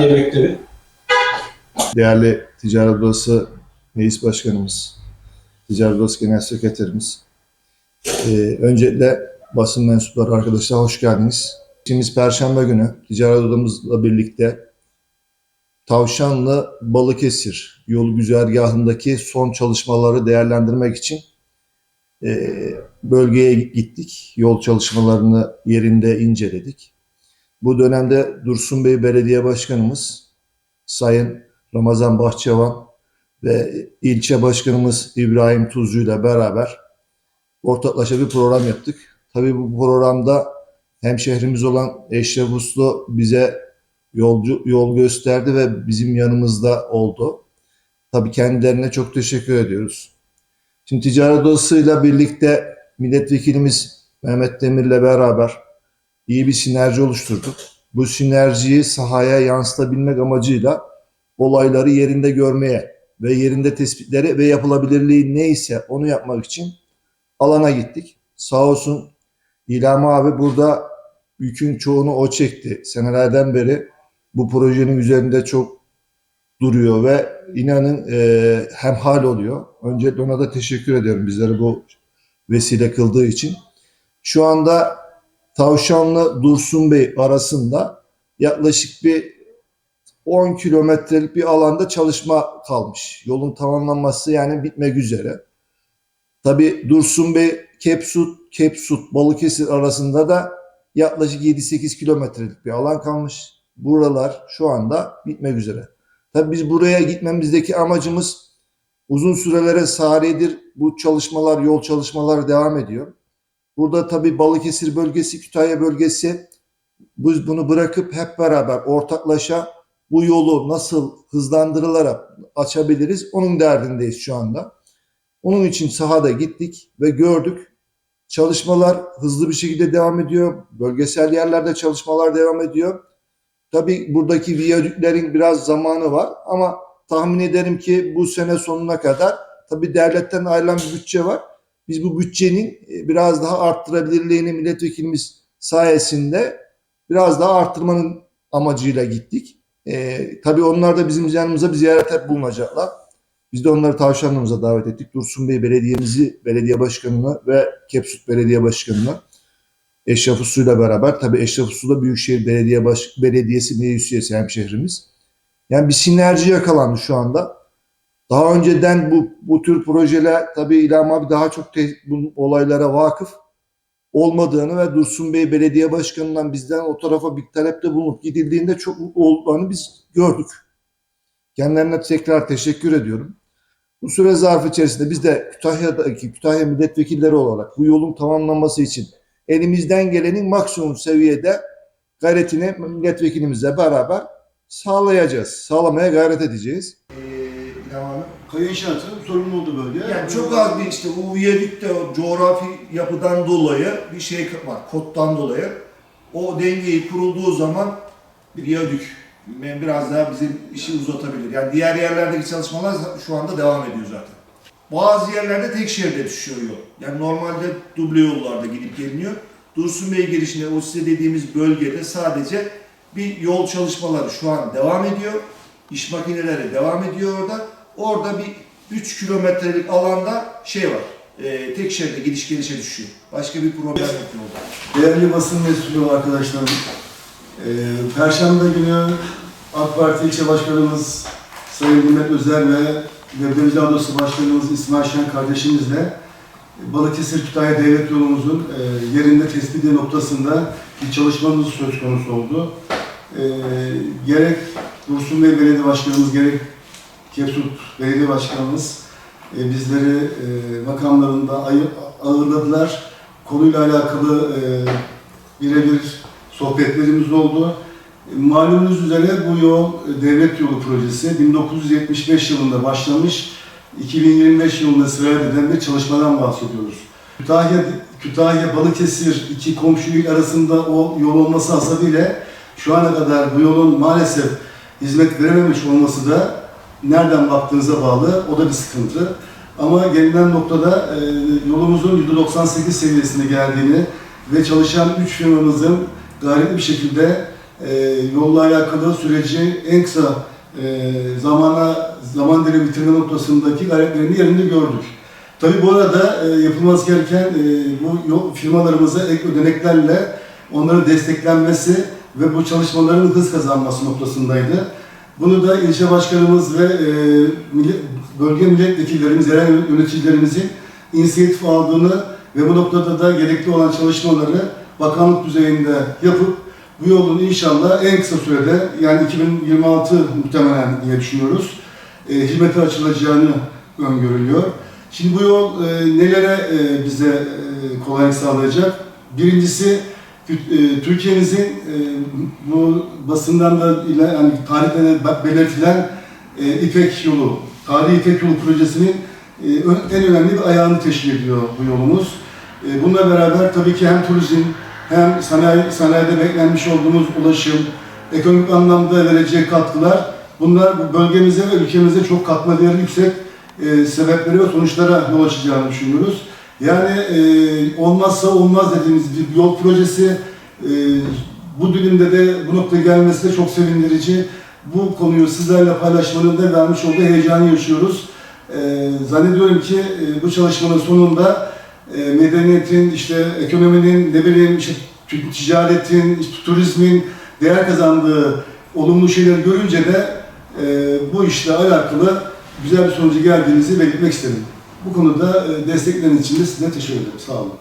Yemekleri. Değerli Ticaret Odası Meclis Başkanımız, Ticaret Odası Genel Sekreterimiz, ee, öncelikle basın mensupları arkadaşlar hoş geldiniz. Şimdi Perşembe günü Ticaret Odamızla birlikte Tavşanlı Balıkesir yol güzergahındaki son çalışmaları değerlendirmek için e, bölgeye gittik. Yol çalışmalarını yerinde inceledik. Bu dönemde Dursun Bey Belediye Başkanımız, Sayın Ramazan Bahçevan ve ilçe başkanımız İbrahim Tuzcu ile beraber ortaklaşa bir program yaptık. Tabii bu programda hemşehrimiz olan Eşref Uslu bize yolcu, yol gösterdi ve bizim yanımızda oldu. Tabii kendilerine çok teşekkür ediyoruz. Şimdi ticaret odasıyla birlikte milletvekilimiz Mehmet Demir'le beraber iyi bir sinerji oluşturduk. Bu sinerjiyi sahaya yansıtabilmek amacıyla olayları yerinde görmeye ve yerinde tespitleri ve yapılabilirliği neyse onu yapmak için alana gittik. Sağ olsun İlham abi burada yükün çoğunu o çekti. Senelerden beri bu projenin üzerinde çok duruyor ve inanın e, hemhal oluyor. Öncelikle ona da teşekkür ediyorum bizleri bu vesile kıldığı için. Şu anda Tavşanlı Dursun Bey arasında yaklaşık bir 10 kilometrelik bir alanda çalışma kalmış. Yolun tamamlanması yani bitmek üzere. Tabi Dursun Bey Kepsut, Kepsut, Balıkesir arasında da yaklaşık 7-8 kilometrelik bir alan kalmış. Buralar şu anda bitmek üzere. Tabi biz buraya gitmemizdeki amacımız uzun sürelere sariyedir bu çalışmalar, yol çalışmaları devam ediyor. Burada tabi Balıkesir bölgesi, Kütahya bölgesi biz bunu bırakıp hep beraber ortaklaşa bu yolu nasıl hızlandırılarak açabiliriz onun derdindeyiz şu anda. Onun için sahada gittik ve gördük. Çalışmalar hızlı bir şekilde devam ediyor. Bölgesel yerlerde çalışmalar devam ediyor. Tabii buradaki viyadüklerin biraz zamanı var ama tahmin ederim ki bu sene sonuna kadar tabii devletten ayrılan bir bütçe var. Biz bu bütçenin e, biraz daha arttırabilirliğini milletvekilimiz sayesinde biraz daha arttırmanın amacıyla gittik. Ee, tabii onlar da bizim yanımıza bir ziyarete bulunacaklar. Biz de onları tavşanlığımıza davet ettik. Dursun Bey belediyemizi, belediye başkanını ve Kepsut Belediye Başkanı'nı Eşref Uslu'yla beraber. Tabii Eşref Uslu da Büyükşehir Belediye Baş Belediyesi meclis üyesi hemşehrimiz. Yani bir sinerji yakalandı şu anda. Daha önceden bu bu tür projeler tabii İlham abi daha çok te, bu olaylara vakıf olmadığını ve Dursun Bey Belediye Başkanı'ndan bizden o tarafa bir talepte bulunup gidildiğinde çok mutlu olduklarını biz gördük. Kendilerine tekrar teşekkür ediyorum. Bu süre zarfı içerisinde biz de Kütahya'daki Kütahya milletvekilleri olarak bu yolun tamamlanması için elimizden gelenin maksimum seviyede gayretini milletvekilimizle beraber sağlayacağız. Sağlamaya gayret edeceğiz. Kaya inşaatı sorumlu oldu bölge. Yani çok az bir işte bu üyelikte o coğrafi yapıdan dolayı bir şey var, koddan dolayı. O dengeyi kurulduğu zaman bir viyadük biraz daha bizim işi uzatabilir. Yani diğer yerlerdeki çalışmalar şu anda devam ediyor zaten. Bazı yerlerde tek şeride düşüyor yol. Yani normalde duble yollarda gidip geliniyor. Dursun Bey girişinde o size dediğimiz bölgede sadece bir yol çalışmaları şu an devam ediyor. İş makineleri devam ediyor orada. Orada bir 3 kilometrelik alanda şey var. E, tek şeride gidiş gelişe düşüyor. Başka bir problem yok yolda. Değerli basın mensubu arkadaşlarım, e, Perşembe günü AK Parti ilçe başkanımız Sayın Mehmet Özer ve Leblebici Adası Başkanımız İsmail Şen kardeşimizle Balıkesir Kütahya Devlet Yolumuzun e, yerinde tespiti noktasında bir çalışmamız söz konusu oldu. E, gerek Dursun Bey Belediye Başkanımız gerek Kepsut Belediye Başkanımız e, bizleri e, makamlarında ayı- ağırladılar. Konuyla alakalı e, birebir sohbetlerimiz oldu. E, Malumunuz üzere bu yol e, devlet yolu projesi 1975 yılında başlamış, 2025 yılında sıraya eden bir çalışmadan bahsediyoruz. Kütahya, Kütahya Balıkesir iki komşu il arasında o yol olması hasebiyle şu ana kadar bu yolun maalesef hizmet verememiş olması da nereden baktığınıza bağlı, o da bir sıkıntı. Ama gelinen noktada e, yolumuzun %98 seviyesine geldiğini ve çalışan 3 firmamızın gayretli bir şekilde e, yolla alakalı süreci en kısa e, zamana zaman dilimi bitirme noktasındaki gayretlerini yerinde gördük. Tabii bu arada e, yapılması gereken e, bu yol, firmalarımıza ek ödeneklerle onların desteklenmesi ve bu çalışmaların hız kazanması noktasındaydı. Bunu da ilçe başkanımız ve e, bölge milletvekillerimiz, yerel yöneticilerimizin inisiyatif aldığını ve bu noktada da gerekli olan çalışmaları bakanlık düzeyinde yapıp bu yolun inşallah en kısa sürede yani 2026 muhtemelen diye düşünüyoruz. E, hizmete açılacağını öngörülüyor. Şimdi bu yol e, nelere e, bize e, kolaylık sağlayacak? Birincisi Türkiye'mizin e, bu basından da ile yani tarihte de belirtilen e, İpek yolu, Tarihi İpek yolu projesinin e, en önemli bir ayağını teşkil ediyor bu yolumuz. E, bununla beraber tabii ki hem turizm hem sanayi, sanayide beklenmiş olduğumuz ulaşım, ekonomik anlamda vereceği katkılar bunlar bu bölgemize ve ülkemize çok katma değeri yüksek e, sebepleri ve sonuçlara yol açacağını düşünüyoruz. Yani e, olmazsa olmaz dediğimiz bir yol projesi e, bu dilimde de bu noktaya gelmesi de çok sevindirici. Bu konuyu sizlerle paylaşmanın da vermiş olduğu heyecanı yaşıyoruz. E, zannediyorum ki e, bu çalışmanın sonunda e, medeniyetin, işte ekonominin, ne bileyim işte ticaretin, işte turizmin değer kazandığı olumlu şeyleri görünce de e, bu işle alakalı güzel bir sonuca geldiğinizi belirtmek istedim. Bu konuda e, destekleriniz için de size teşekkür ederim. Sağ olun.